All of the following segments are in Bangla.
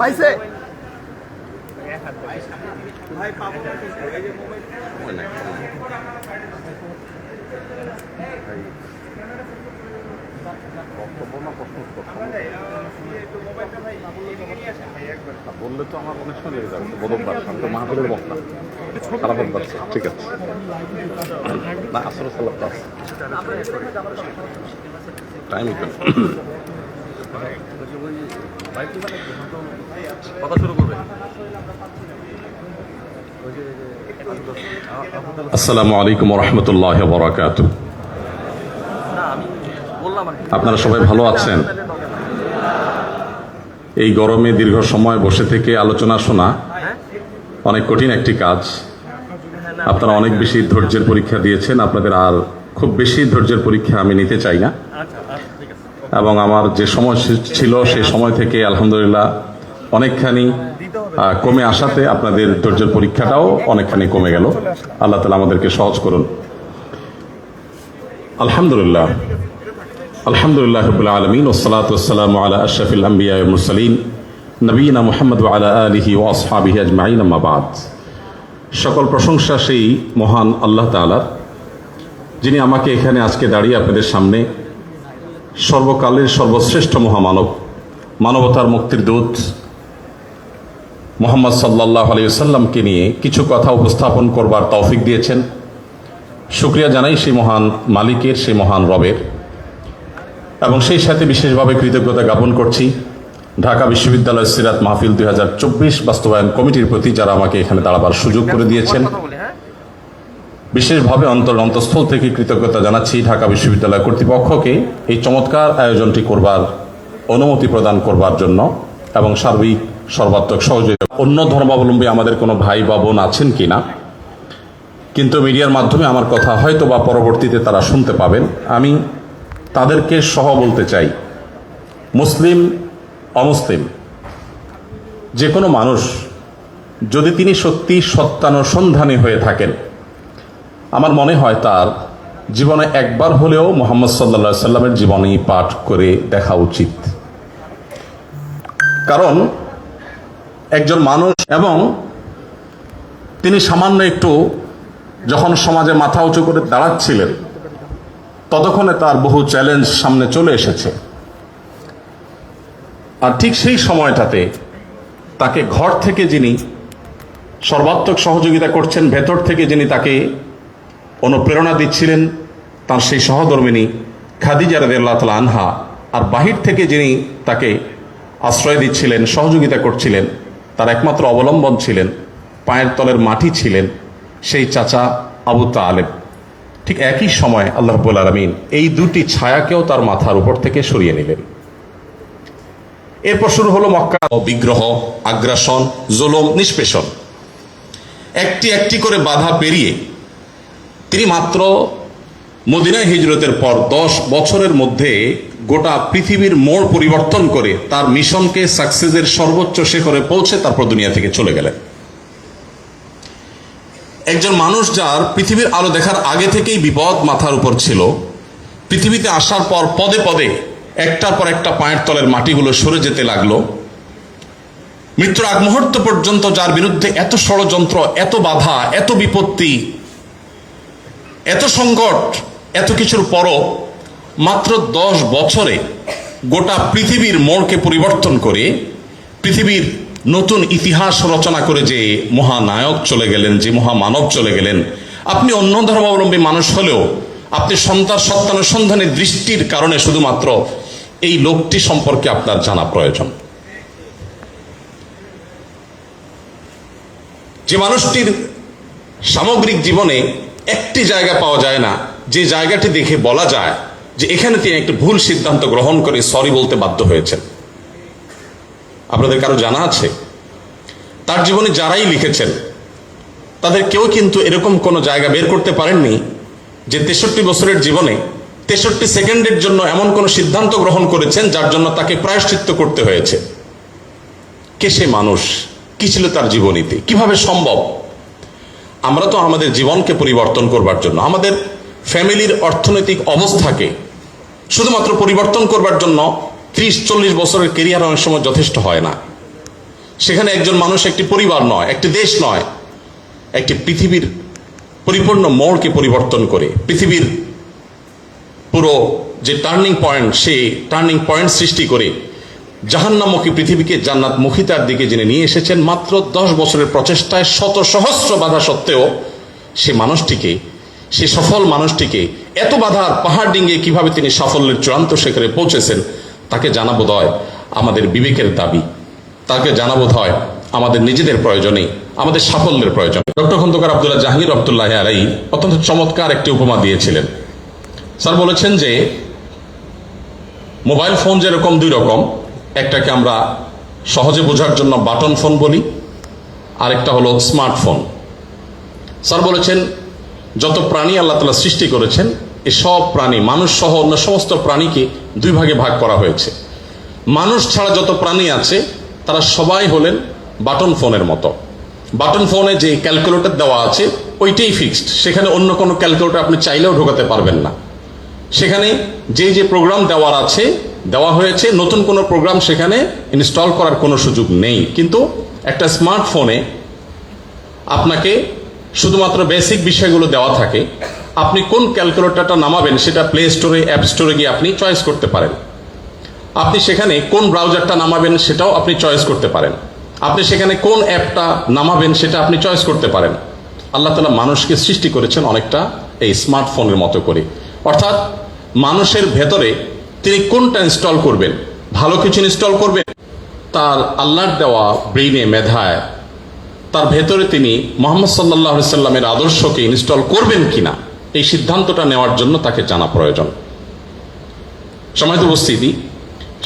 পাইছে। বললে তো আমার অনেক সময় লেগে যাবে বদলবার আমি তো মাহফিলের বক্তা। খারাপ হতে ঠিক আছে। না আসলে সাল্লাহ টাইম আসসালামু আলাইকুম রহমতুল্লাহ বরাকাত আপনারা সবাই ভালো আছেন? এই গরমে দীর্ঘ সময় বসে থেকে আলোচনা শোনা অনেক কঠিন একটি কাজ। আপনারা অনেক বেশি ধৈর্যের পরীক্ষা দিয়েছেন, আপনাদের আর খুব বেশি ধৈর্যের পরীক্ষা আমি নিতে চাই না আচ্ছা আচ্ছা ঠিক আছে এবং আমার যে সময় ছিল সেই সময় থেকে আলহামদুলিল্লাহ অনেকখানি কমে আসাতে আপনাদের ধৈর্যের পরীক্ষাটাও অনেকখানি কমে গেল। আল্লাহ তালা আমাদেরকে সহজ করুন। আলহামদুলিল্লাহ। আলহামদুলিল্লাহ রবিল আলমিন ওসলাত ওসালাম আলা আশরফিল আম্বিয়া মুরসালিন নবীনা মোহাম্মদ আলা আলিহি ও আসহাবিহি আজমাইন আম্মাবাদ সকল প্রশংসা সেই মহান আল্লাহ তালার যিনি আমাকে এখানে আজকে দাঁড়িয়ে আপনাদের সামনে সর্বকালের সর্বশ্রেষ্ঠ মহামানব, মানবতার মুক্তির দূত মোহাম্মদ সাল্লাহ আলিয়াল্লামকে নিয়ে কিছু কথা উপস্থাপন করবার তৌফিক দিয়েছেন। শুক্রিয়া জানাই সেই মহান মালিকের, সেই মহান রবের। এবং সেই সাথে বিশেষভাবে কৃতজ্ঞতা জ্ঞাপন করছি ঢাকা বিশ্ববিদ্যালয় সিরাত মাহফিল দুই হাজার চব্বিশ বাস্তবায়ন কমিটির প্রতি যারা আমাকে এখানে দাঁড়াবার সুযোগ করে দিয়েছেন। বিশেষভাবে অন্তর অন্তঃস্থল থেকে কৃতজ্ঞতা জানাচ্ছি ঢাকা বিশ্ববিদ্যালয় কর্তৃপক্ষকে এই চমৎকার আয়োজনটি করবার, অনুমতি প্রদান করবার জন্য এবং সার্বিক সর্বাত্মক সহযোগিতা। অন্য ধর্মাবলম্বী আমাদের কোনো ভাই বা বোন আছেন কি না কিন্তু মিডিয়ার মাধ্যমে আমার কথা হয়তো বা পরবর্তীতে তারা শুনতে পাবেন। আমি তাদেরকে সহ বলতে চাই, মুসলিম, অমুসলিম, যে কোনো মানুষ, যদি তিনি সত্যি সত্যানুসন্ধানী হয়ে থাকেন আমার মনে হয় তার জীবনে একবার হলেও মোহাম্মদ সাল্লা সাল্লামের জীবনী পাঠ করে দেখা উচিত। কারণ একজন মানুষ এবং তিনি সামান্য একটু যখন সমাজে মাথা উঁচু করে দাঁড়াচ্ছিলেন, ততক্ষণে তার বহু চ্যালেঞ্জ সামনে চলে এসেছে। আর ঠিক সেই সময়টাতে তাকে ঘর থেকে যিনি সর্বাত্মক সহযোগিতা করছেন, ভেতর থেকে যিনি তাকে অনুপ্রেরণা দিচ্ছিলেন তার সেই সহধর্মিনী খাদিজা রাদিয়াল্লাহু তাআলা আনহা। আর বাহির থেকে যিনি তাকে আশ্রয় দিচ্ছিলেন, সহযোগিতা করছিলেন, তার একমাত্র অবলম্বন ছিলেন, পায়ের তলের মাটি ছিলেন সেই চাচা আবু তা তালেব। ঠিক একই সময় আল্লাহ রাব্বুল আলমিন এই দুটি ছায়াকেও তার মাথার উপর থেকে সরিয়ে নিলেন। এরপর শুরু হলো মক্কা। বিগ্রহ, আগ্রাসন, জুলুম, নিষ্পেষণ। একটি একটি করে বাধা পেরিয়ে তিনি মাত্র মদিনায় হিজরতের পর দশ বছরের মধ্যে গোটা পৃথিবীর মোড় পরিবর্তন করে তার মিশনকে সাকসেসের সর্বোচ্চ শিখরে পৌঁছে তারপর দুনিয়া থেকে চলে গেলেন। একজন মানুষ যার পৃথিবীর আলো দেখার আগে থেকেই বিপদ মাথার উপর ছিল, পৃথিবীতে আসার পর পদে পদে একটার পর একটা পায়ের তলের মাটিগুলো সরে যেতে লাগল। মৃত্যুর আগ মুহূর্ত পর্যন্ত যার বিরুদ্ধে এত ষড়যন্ত্র, এত বাধা, এত বিপত্তি এত সংকট, এত কিছুর পরও মাত্র দশ বছরে গোটা পৃথিবীর মোড়কে পরিবর্তন করে পৃথিবীর নতুন ইতিহাস রচনা করে যে মহানায়ক চলে গেলেন, যে মহামানব চলে গেলেন, আপনি অন্য ধর্মাবলম্বী মানুষ হলেও আপনি সন্তান সত্যানুসন্ধানের দৃষ্টির কারণে শুধুমাত্র এই লোকটি সম্পর্কে আপনার জানা প্রয়োজন। যে মানুষটির সামগ্রিক জীবনে একটি জায়গা পাওয়া যায় না। যে জায়গাটি দেখে বলা যায় যে এখানে তিনি একটি ভুল সিদ্ধান্ত গ্রহণ করে সরি বলতে বাধ্য হয়েছেন। আপনাদের কারও জানা আছে? তার জীবনে যারাই লিখেছেন, তাদের কেউ কিন্তু এরকম কোনো জায়গা বের করতে পারেননি যে তেষট্টি বছরের জীবনে তেষট্টি সেকেন্ডের জন্য এমন কোনো সিদ্ধান্ত গ্রহণ করেছেন যার জন্য তাকে প্রায়শ্চিত্ত করতে হয়েছে। কে সে মানুষ? কি ছিল তার জীবনীতে? কীভাবে সম্ভব? আমরা তো আমাদের জীবনকে পরিবর্তন করবার জন্য, আমাদের ফ্যামিলির অর্থনৈতিক অবস্থাকে শুধুমাত্র পরিবর্তন করবার জন্য ত্রিশ, চল্লিশ বছরের কেরিয়ার অনেক সময় যথেষ্ট হয় না। সেখানে একজন মানুষ একটি পরিবার নয়, একটি দেশ নয়, একটি পৃথিবীর পরিপূর্ণ মোড়কে পরিবর্তন করে, পৃথিবীর পুরো যে টার্নিং পয়েন্ট সেই টার্নিং পয়েন্ট সৃষ্টি করে জাহান্নামুখী পৃথিবীকে জান্নাত মুখিতার দিকে যিনি নিয়ে এসেছেন, মাত্র দশ বছরের প্রচেষ্টায় শত সহস্র বাধা সত্ত্বেও সে মানুষটিকে, সে সফল মানুষটিকে এত বাধার পাহাড় ডিঙ্গিয়ে কীভাবে তিনি সাফল্যের চূড়ান্ত শিখরে পৌঁছেছেন, তাকে জানাব হয় আমাদের বিবেকের দাবি। তাকে জানাব হয় আমাদের নিজেদের প্রয়োজনে, আমাদের সাফল্যের প্রয়োজন। ডক্টর খন্দকার আবদুল্লাহ জাহাঙ্গীর রহমতুল্লাহ আলাই অত্যন্ত চমৎকার একটি উপমা দিয়েছিলেন। স্যার বলেছেন যে, মোবাইল ফোন যেরকম দুই রকম একটাকে আমরা সহজে বোঝার জন্য বাটন ফোন বলি, আরেকটা হলো স্মার্টফোন। স্যার বলেছেন, যত প্রাণী আল্লাহ তালা সৃষ্টি করেছেন এই সব প্রাণী, মানুষ সহ অন্য সমস্ত প্রাণীকে দুই ভাগে ভাগ করা হয়েছে। মানুষ ছাড়া যত প্রাণী আছে, তারা সবাই হলেন বাটন ফোনের মতো। বাটন ফোনে যে ক্যালকুলেটর দেওয়া আছে, ওইটাই ফিক্সড। সেখানে অন্য কোনো ক্যালকুলেটর আপনি চাইলেও ঢোকাতে পারবেন না। সেখানে যে যে প্রোগ্রাম দেওয়ার আছে দেওয়া হয়েছে। নতুন কোনো প্রোগ্রাম সেখানে ইনস্টল করার কোনো সুযোগ নেই। কিন্তু একটা স্মার্টফোনে আপনাকে শুধুমাত্র বেসিক বিষয়গুলো দেওয়া থাকে। আপনি কোন ক্যালকুলেটরটা নামাবেন সেটা প্লে স্টোরে অ্যাপ স্টোরে গিয়ে আপনি চয়েস করতে পারেন। আপনি সেখানে কোন ব্রাউজারটা নামাবেন সেটাও আপনি চয়েস করতে পারেন। আপনি সেখানে কোন অ্যাপটা নামাবেন সেটা আপনি চয়েস করতে পারেন। আল্লাহ তালা মানুষকে সৃষ্টি করেছেন অনেকটা এই স্মার্টফোনের মতো করে। অর্থাৎ মানুষের ভেতরে তিনি কোনটা ইনস্টল করবেন? ভালো কিছু ইনস্টল করবেন? তার আল্লাহর দেওয়া ব্রেইনে মেধায়, তার ভেতরে তিনি মোহাম্মদ সাল্লাহ সাল্লামের আদর্শকে ইনস্টল করবেন কিনা? এই সিদ্ধান্তটা নেওয়ার জন্য তাকে জানা প্রয়োজন। সময় উপস্থিতি,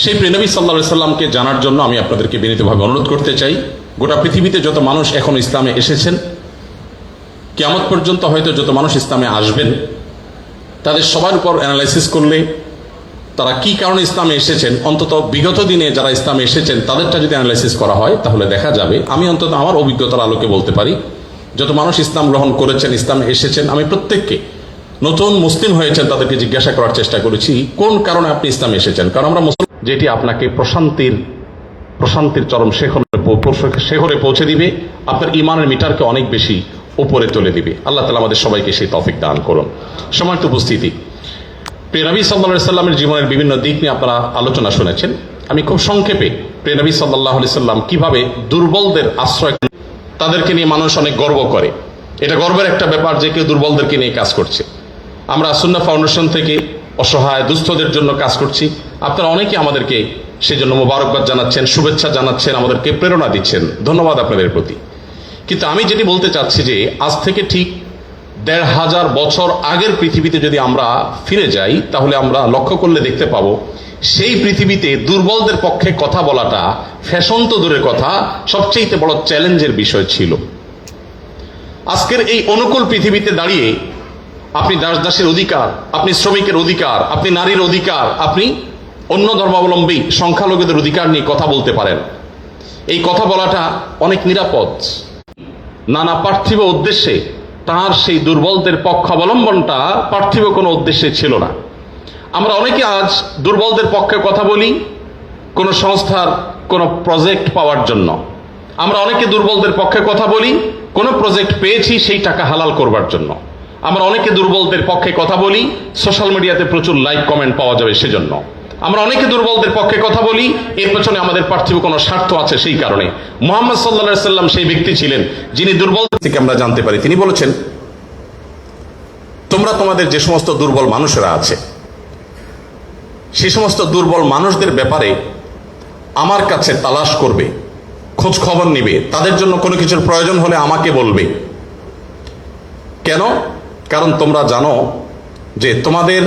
সেই প্রেনবী সাল্লা সাল্লামকে জানার জন্য আমি আপনাদেরকে বিনীতভাবে অনুরোধ করতে চাই। গোটা পৃথিবীতে যত মানুষ এখন ইসলামে এসেছেন কেমন পর্যন্ত হয়তো যত মানুষ ইসলামে আসবেন, তাদের সবার উপর অ্যানালাইসিস করলে তারা কি কারণে ইসলামে এসেছেন? অন্তত বিগত দিনে যারা ইসলামে এসেছেন, তাদেরটা যদি অ্যানালাইসিস করা হয়, তাহলে দেখা যাবে। আমি অন্তত আমার অভিজ্ঞতার আলোকে বলতে পারি, যত মানুষ ইসলাম গ্রহণ করেছেন, ইসলামে এসেছেন, আমি প্রত্যেককে নতুন মুসলিম হয়েছেন তাদেরকে জিজ্ঞাসা করার চেষ্টা করেছি, কোন কারণে আপনি ইসলামে এসেছেন? কারণ আমরা মুসলিম, যেটি আপনাকে প্রশান্তির প্রশান্তির চরম শেখরে শেখরে পৌঁছে দিবে, আপনার ইমানের মিটারকে অনেক বেশি উপরে তুলে দিবে। আল্লাহ তালা আমাদের সবাইকে সেই তফিক দান করুন। সময় তো উপস্থিতি প্রেনবী সাল্লা সাল্লামের জীবনের বিভিন্ন দিক নিয়ে আপনারা আলোচনা শুনেছেন। আমি খুব সংক্ষেপে প্রেনবী সাল্লাহ সাল্লাম কীভাবে দুর্বলদের আশ্রয় তাদেরকে নিয়ে মানুষ অনেক গর্ব করে। এটা গর্বের একটা ব্যাপার যে কেউ দুর্বলদেরকে নিয়ে কাজ করছে। আমরা সুন্না ফাউন্ডেশন থেকে অসহায় দুস্থদের জন্য কাজ করছি। আপনারা অনেকে আমাদেরকে সেজন্য মোবারকবাদ জানাচ্ছেন, শুভেচ্ছা জানাচ্ছেন, আমাদেরকে প্রেরণা দিচ্ছেন। ধন্যবাদ আপনাদের প্রতি। কিন্তু আমি যেটি বলতে চাচ্ছি যে, আজ থেকে ঠিক দেড় হাজার বছর আগের পৃথিবীতে যদি আমরা ফিরে যাই, তাহলে আমরা লক্ষ্য করলে দেখতে পাবো সেই পৃথিবীতে দুর্বলদের পক্ষে কথা বলাটা ফ্যাশন তো দূরের কথা সবচেয়ে বড় চ্যালেঞ্জের বিষয় ছিল। আজকের এই অনুকূল পৃথিবীতে দাঁড়িয়ে আপনি দাস দাসের অধিকার, আপনি শ্রমিকের অধিকার, আপনি নারীর অধিকার, আপনি অন্য ধর্মাবলম্বী সংখ্যালঘুদের অধিকার নিয়ে কথা বলতে পারেন। এই কথা বলাটা অনেক নিরাপদ। নানা পার্থিব উদ্দেশ্যে তার সেই দুর্বলদের পক্ষ অবলম্বনটা পার্থিব কোনো উদ্দেশ্যে ছিল না। আমরা অনেকে আজ দুর্বলদের পক্ষে কথা বলি কোনো সংস্থার কোনো প্রজেক্ট পাওয়ার জন্য। আমরা অনেকে দুর্বলদের পক্ষে কথা বলি, কোনো প্রজেক্ট পেয়েছি সেই টাকা হালাল করবার জন্য। আমরা অনেকে দুর্বলদের পক্ষে কথা বলি, সোশ্যাল মিডিয়াতে প্রচুর লাইক, কমেন্ট পাওয়া যাবে সেজন্য। আমরা অনেকে দুর্বলদের পক্ষে কথা বলি, এর পেছনে আমাদের পার্থিব কোনো স্বার্থ আছে সেই কারণে। মোহাম্মদ সাল্লা সাল্লাম সেই ব্যক্তি ছিলেন যিনি দুর্বল থেকে আমরা জানতে পারি। তিনি বলেছেন, তোমরা তোমাদের যে সমস্ত দুর্বল মানুষেরা আছে, সে সমস্ত দুর্বল মানুষদের ব্যাপারে আমার কাছে তালাশ করবে খোঁজ খবর নিবে। তাদের জন্য কোনো কিছুর প্রয়োজন হলে আমাকে বলবে। কেন? কারণ তোমরা জানো যে তোমাদের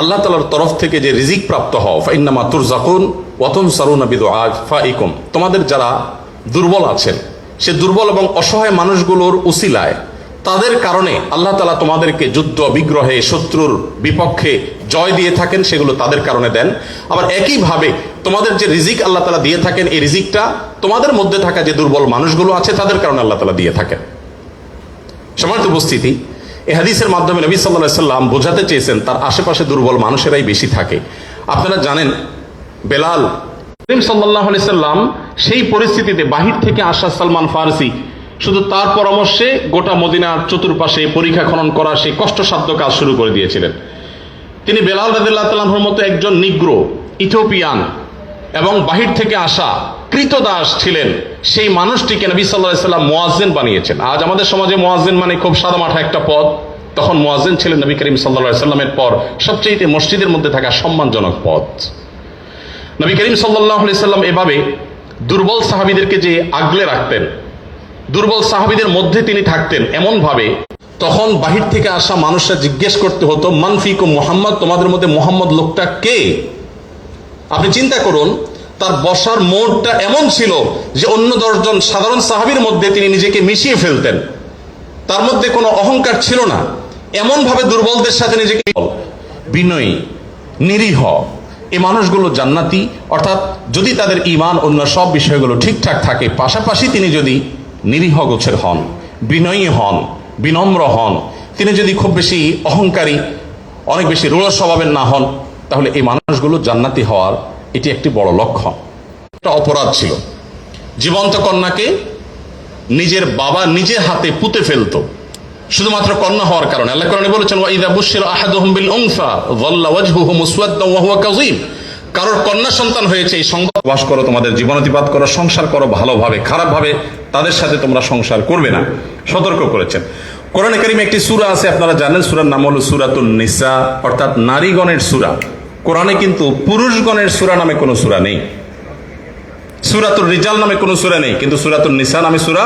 আল্লাহ তালার তরফ থেকে যে রিজিক প্রাপ্ত হও, ফাইন্নামা তুরজাকুন ওয়াতুন সারুন আবিদ ফা ইকুম তোমাদের যারা দুর্বল আছেন, সে দুর্বল এবং অসহায় মানুষগুলোর উসিলায়, তাদের কারণে আল্লাহ তালা তোমাদেরকে যুদ্ধ, বিগ্রহে, শত্রুর বিপক্ষে জয় দিয়ে থাকেন, সেগুলো তাদের কারণে দেন। আবার একইভাবে তোমাদের যে রিজিক আল্লাহ তালা দিয়ে থাকেন, এই রিজিকটা তোমাদের মধ্যে থাকা যে দুর্বল মানুষগুলো আছে, তাদের কারণে আল্লাহ তালা দিয়ে থাকেন। সমাজ উপস্থিতি এই হাদিসের মাধ্যমে নবী সাল্লাহ সাল্লাম বোঝাতে চেয়েছেন, তার আশেপাশে দুর্বল মানুষেরাই বেশি থাকে। আপনারা জানেন, বেলাল করিম সাল্লাহ সাল্লাম সেই পরিস্থিতিতে বাহির থেকে আসা সালমান ফারসি, শুধু তার পরামর্শে গোটা মদিনার চতুর্পাশে পরীক্ষা খনন করা, সেই কষ্টসাধ্য কাজ শুরু করে দিয়েছিলেন। তিনি বেলাল রাদিল্লাহ তালাহর মতো একজন নিগ্রো ইথোপিয়ান এবং বাহির থেকে আসা কৃতদাস ছিলেন, সেই মানুষটিকে নবী সাল্লাহ সাল্লাম মোয়াজ্জেন বানিয়েছেন। আজ আমাদের সমাজে মোয়াজ্জেন মানে খুব সাদা মাঠা একটা পদ। তখন মোয়াজ্জেন ছিলেন নবী করিম সাল্লাহ সাল্লামের পর সবচেয়ে মসজিদের মধ্যে থাকা সম্মানজনক পদ। নবী করিম সাল্লাহ সাল্লাম এভাবে দুর্বল সাহাবিদেরকে যে আগলে রাখতেন, দুর্বল সাহাবিদের মধ্যে তিনি থাকতেন এমন ভাবে তখন বাহির থেকে আসা মানুষরা জিজ্ঞেস করতে হতো মানফিক ও মোহাম্মদ? তোমাদের মধ্যে মোহাম্মদ লোকটা কে? আপনি চিন্তা করুন, তার বসার মোড়টা এমন ছিল যে অন্য দশজন সাধারণ সাহাবির মধ্যে তিনি নিজেকে মিশিয়ে ফেলতেন। তার মধ্যে কোনো অহংকার ছিল না। এমন ভাবে দুর্বলদের সাথে নিজেকে বিনয়ী, নিরীহ এই মানুষগুলো জান্নাতি, অর্থাৎ যদি তাদের ইমান অন্য সব বিষয়গুলো ঠিকঠাক থাকে, পাশাপাশি তিনি যদি নিরীহ গোছের হন, বিনয়ী হন, বিনম্র হন, তিনি যদি খুব বেশি অহংকারী, অনেক বেশি রূঢ় স্বভাবের না হন তাহলে এই মানুষগুলো জান্নাতি হওয়ার এটি একটি বড় লক্ষণ। একটা অপরাধ ছিল। জীবন্ত কন্যাকে নিজের বাবা নিজে হাতে পুঁতে ফেলতো। শুধুমাত্র কন্যা হওয়ার কারণে। আল্লাহ বলেছেন ওয়াইদা বুশির যাল্লা ওয়াজহুহু ওয়া হুয়া কারোর কন্যা সন্তান হয়েছে, এই সংবাদ বাস করো, তোমাদের জীবনাতিপাত করো, সংসার করো ভালোভাবে, খারাপভাবে, তাদের সাথে তোমরা সংসার করবে না। সতর্ক করেছেন। কোরআনে কারিমে একটি সূরা আছে, আপনারা জানেন, সূরার নাম হলো সূরাতুন নিসা, অর্থাৎ নারীগণের সূরা। কোরআনে কিন্তু পুরুষগণের সুরা নামে কোনো সুরা নেই। সুরাতুর রিজাল নামে কোনো সুরা নেই, কিন্তু সুরাতুর নিসা নামে সুরা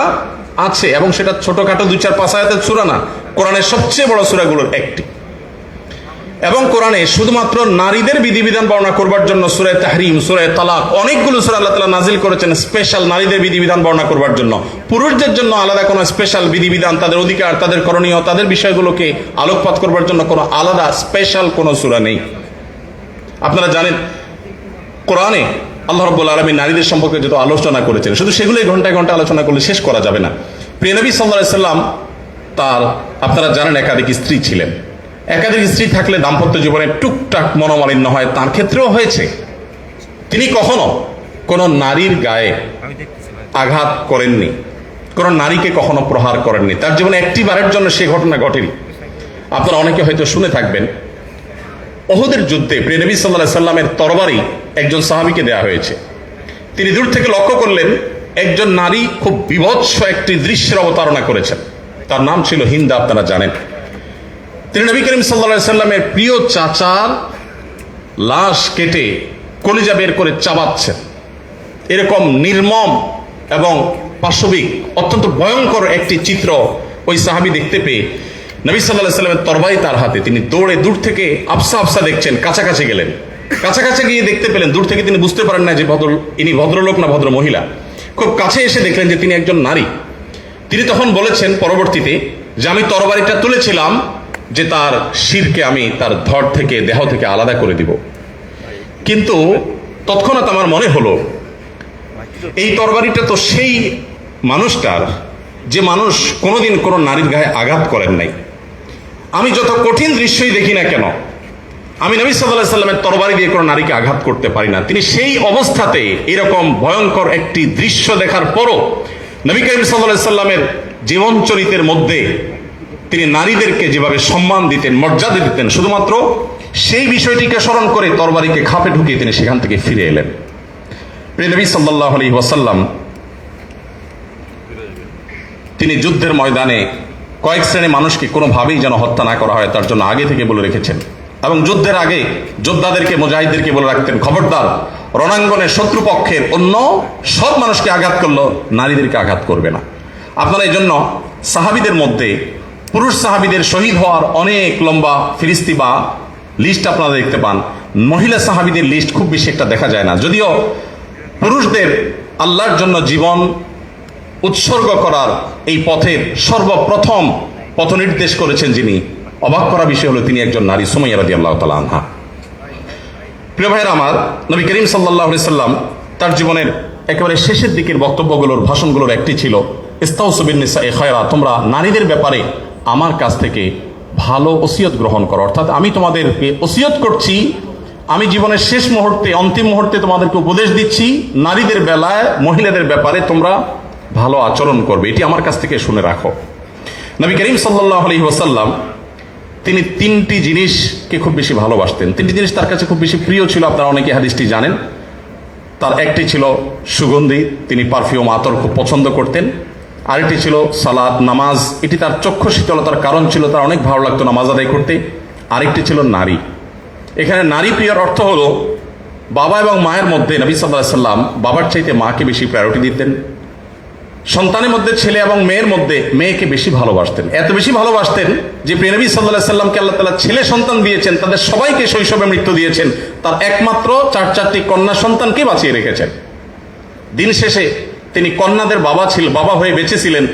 আছে, এবং সেটা ছোটখাটো দুই চার পাঁচ আয়াতের সুরা না, কোরআনের সবচেয়ে বড় সুরাগুলোর একটি। এবং কোরআনে শুধুমাত্র নারীদের বিধিবিধান বর্ণনা করবার জন্য সুরায় তাহরিম, সুরায় তালাক অনেকগুলো সুরা আল্লাহ তালা নাজিল করেছেন স্পেশাল নারীদের বিধিবিধান বর্ণনা করবার জন্য। পুরুষদের জন্য আলাদা কোনো স্পেশাল বিধিবিধান, তাদের অধিকার, তাদের করণীয়, তাদের বিষয়গুলোকে আলোকপাত করবার জন্য কোনো আলাদা স্পেশাল কোনো সুরা নেই। আপনারা জানেন, কোরআনে আল্লাহ রব্বুল আলমী নারীদের সম্পর্কে যত আলোচনা করেছেন, শুধু সেগুলোই ঘন্টায় ঘণ্টা আলোচনা করলে শেষ করা যাবে না। প্রিয়নবী সাল্লাহ সাল্লাম তার, আপনারা জানেন একাধিক স্ত্রী ছিলেন। একাধিক স্ত্রী থাকলে দাম্পত্য জীবনে টুকটাক মনোমালিন্য হয়, তার ক্ষেত্রেও হয়েছে। তিনি কখনো কোনো নারীর গায়ে আঘাত করেননি, কোনো নারীকে কখনো প্রহার করেননি। তার জীবনে একটি বারের জন্য সে ঘটনা ঘটেনি আপনারা অনেকে হয়তো শুনে থাকবেন ওহুদের যুদ্ধে প্রিয়নবী সাল্লাহ সাল্লামের তরবারি একজন সাহাবিকে দেয়া হয়েছে। তিনি দূর থেকে লক্ষ্য করলেন, একজন নারী খুব বিভৎস একটি দৃশ্যের অবতারণা করেছেন। তার নাম ছিল হিন্দা, আপনারা জানেন। তিনি নবী করিম সাল্লা সাল্লামের প্রিয় চাচার লাশ কেটে কলিজা বের করে চাবাচ্ছেন। এরকম নির্মম এবং পাশবিক, অত্যন্ত ভয়ঙ্কর একটি চিত্র ওই সাহাবি দেখতে পেয়ে নবী সাল্লাহ সাল্লামের তরবারি তার হাতে। তিনি দৌড়ে দূর থেকে আফসা আফসা দেখছেন, কাছাকাছি গেলেন। কাছাকাছি গিয়ে দেখতে পেলেন, দূর থেকে তিনি বুঝতে পারেন না যে ভদ্র, ইনি ভদ্রলোক না ভদ্র মহিলা। খুব কাছে এসে দেখলেন যে তিনি একজন নারী। তিনি তখন বলেছেন পরবর্তীতে যে, আমি তরবারিটা তুলেছিলাম যে তার শিরকে আমি তার ধর থেকে, দেহ থেকে আলাদা করে দিব। কিন্তু তৎক্ষণাৎ আমার মনে হলো, এই তরবারিটা তো সেই মানুষটার, যে মানুষ কোনোদিন কোনো নারীর গায়ে আঘাত করেন নাই। আমি যত কঠিন দৃশ্যই দেখি না কেন, আমি নবী সাল্লাহ সাল্লামের তরবারি দিয়ে কোনো নারীকে আঘাত করতে পারি না। তিনি সেই অবস্থাতে এরকম ভয়ঙ্কর একটি দৃশ্য দেখার পরও নবী করিম সাল্লাহ সাল্লামের জীবন চরিতের মধ্যে তিনি নারীদেরকে যেভাবে সম্মান দিতেন, মর্যাদা দিতেন, শুধুমাত্র সেই বিষয়টিকে স্মরণ করে তরবারিকে খাপে ঢুকিয়ে তিনি সেখান থেকে ফিরে এলেন। নবী সাল্লাহ আলী ওয়াসাল্লাম, তিনি যুদ্ধের ময়দানে কয়েক শ্রেণি মানুষকে কোনোভাবেই যেন হত্যা না করা হয়, তার জন্য আগে থেকে বলে রেখেছেন। এবং যুদ্ধের আগে যোদ্ধাদেরকে, মুজাহিদদেরকে বলে রাখতেন, খবরদার, রণাঙ্গনের শত্রুপক্ষের অন্য সব মানুষকে আঘাত করল নারীদেরকে আঘাত করবে না। আপনারা এই জন্য সাহাবিদের মধ্যে পুরুষ সাহাবিদের শহীদ হওয়ার অনেক লম্বা ফিরিস্তি বা লিস্ট আপনারা দেখতে পান। মহিলা সাহাবিদের লিস্ট খুব বেশি একটা দেখা যায় না। যদিও পুরুষদের আল্লাহর জন্য জীবন উৎসর্গ করার এই পথের সর্বপ্রথম পথ নির্দেশ করেছেন যিনি। অবাক করা বিষয় হলো তিনি একজন নারী, সুমাইয়া রাজি আল্লাহ তালা আনহা। প্রিয় ভাইয়ের আমার, নবী করিম সাল্লাহ সাল্লাম তার জীবনের একেবারে শেষের দিকের বক্তব্যগুলোর ভাষণগুলোর একটি ছিল ইস্তাউসবিনিসা এ তোমরা নারীদের ব্যাপারে আমার কাছ থেকে ভালো ওসিয়ত গ্রহণ করো। অর্থাৎ আমি তোমাদেরকে ওসিয়ত করছি, আমি জীবনের শেষ মুহূর্তে, অন্তিম মুহূর্তে তোমাদেরকে উপদেশ দিচ্ছি, নারীদের বেলায়, মহিলাদের ব্যাপারে তোমরা ভালো আচরণ করবে, এটি আমার কাছ থেকে শুনে রাখো। নবী করিম সাল্লাহ আলহি ওসাল্লাম তিনি তিনটি জিনিসকে খুব বেশি ভালোবাসতেন। তিনটি জিনিস তার কাছে খুব বেশি প্রিয় ছিল, আপনারা অনেকে হাদিসটি জানেন। তার একটি ছিল সুগন্ধি, তিনি পারফিউম আতর খুব পছন্দ করতেন। আরেকটি ছিল সালাদ, নামাজ, এটি তার চক্ষু শীতলতার কারণ ছিল, তার অনেক ভালো লাগতো নামাজ আদায় করতে। আরেকটি ছিল নারী। এখানে নারী প্রিয়র অর্থ হলো, বাবা এবং মায়ের মধ্যে নবী সাল্লাহ সাল্লাম বাবার চাইতে মাকে বেশি প্রায়োরিটি দিতেন। সন্তানের মধ্যে ছেলে এবং মেয়ের মধ্যে মেয়েকে বেশি ভালোবাসতেন। এত বেশি ভালোবাসতেন যে প্রেনবী সাল্লাহ সাল্লামকে আল্লাহ তালা ছেলে সন্তান দিয়েছেন, তাদের সবাইকে শৈশবে মৃত্যু দিয়েছেন। তার একমাত্র চার চারটি কন্যা সন্তানকে বাঁচিয়ে রেখেছেন। দিন শেষে তিনি কন্যাদের বাবা ছিল, বাবা হয়ে বেঁচেছিলেন